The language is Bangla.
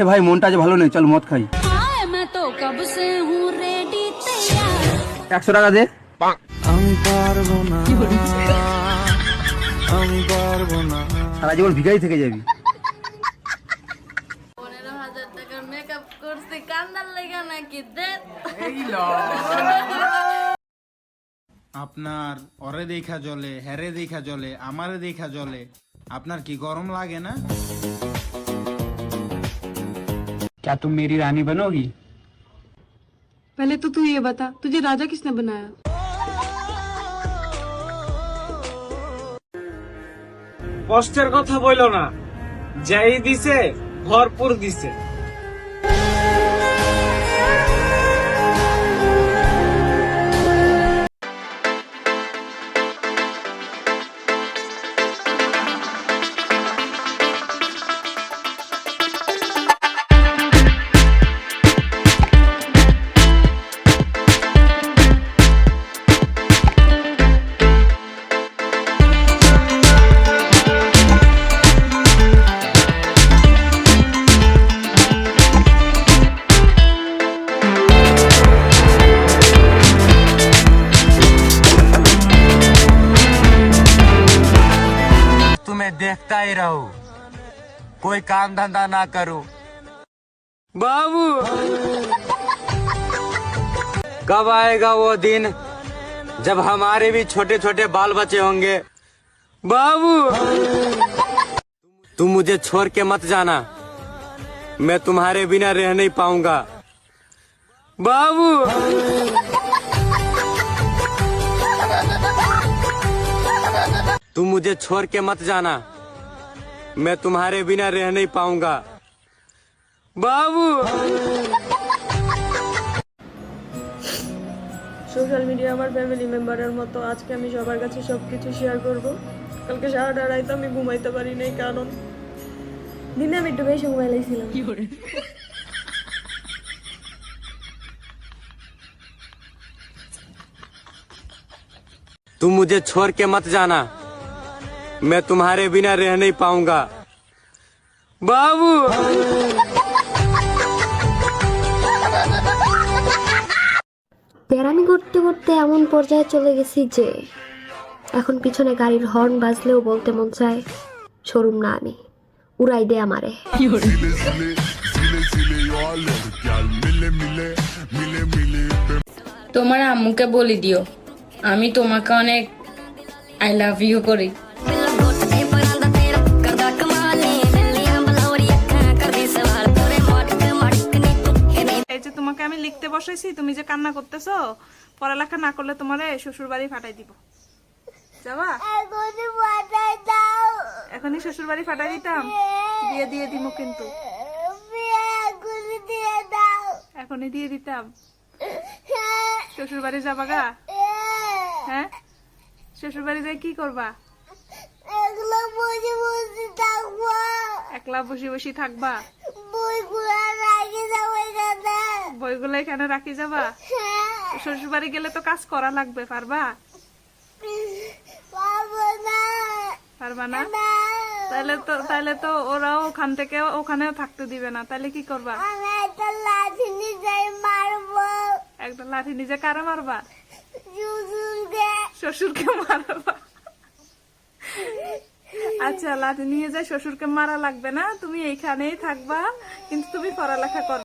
এ ভাই মনটা আজ ভালো নেই চল মদ খাই। একশো টাকা দে। আমি পারব না। আমি পারব সারা জীবন ভিখারি থেকে যাবি। আপনার অরে দেখা জলে হ্যারে দেখা জলে আমারে দেখা জলে আপনার কি গরম লাগে না? क्या तुम मेरी रानी बनोगी पहले तो तू ये बता तुझे राजा किसने बनाया কষ্টের কথা বইলো না যাই দিছে ভরপুর দিছে तुम्हें देखता ही रहूँ। कोई काम धंधा ना करूँ। बाबू! कब आएगा वो दिन जब हमारे भी छोटे छोटे बाल बच्चे होंगे? बाबू! तुम मुझे छोड़ के मत जाना। मैं तुम्हारे बिना रह नहीं पाऊँगा। बाबू! तुम मुझे छोड़ के मत जाना मैं तुम्हारे बिना रह नहीं पाऊंगा बाबू সোশ্যাল মিডিয়া আমার ফ্যামিলি মেম্বারের মতো আজকে আমি সবার কাছে সব কিছু শেয়ার করব কালকে সারাটা রাইতে আমি ঘুমাইতে পারি নাই কারণ দিনে আমি একটু বেশি ঘুমাই লাইছিলাম तुम मुझे छोड़ के मत जाना मैं तुम्हारे बिना रह नहीं पाऊंगा बाबू তেরামি করতে করতে এমন পর্যায়ে চলে গেছি যে এখন পিছনে গাড়ির হর্ন বাজলেও বলতে মন চায় শোরুম না আমি উড়াই দে আমারে তোমার আম্মুকে বলি দিও আমি তোমাকে অনেক আই লাভ ইউ করি লিখতে বসাইছি তুমি যে কান্না করতেছো পড়ালেখা না করলে তোমার শ্বশুর বাড়ি ফাটাই দিব। যাবা? এখনই শ্বশুর বাড়ি ফাটাই দিতাম। দিয়ে দিয়ে দিব কিন্তু। এখনই দিয়ে দিতাম। শ্বশুর বাড়ি যাবা গা? হ্যাঁ। শ্বশুর বাড়ি যাই কি করবা? একলা বসে বসে থাকবা। বইগুলো এখানে রাখি যাবা? শ্বশুর বাড়ি গেলে তো কাজ করা লাগবে, পারবা? পারবা না? তাহলে তো তাহলে তো ওখান থেকে ওখানেও থাকতে দিবে না। তাহলে কি করবা? একটা লাঠি নিজে মারবা? শ্বশুরকে মারবা। আচ্ছা লাঠি নিয়ে যায় শ্বশুরকে মারা লাগবে না। তুমি এইখানেই থাকবা, কিন্তু তুমি পড়ালেখা করবে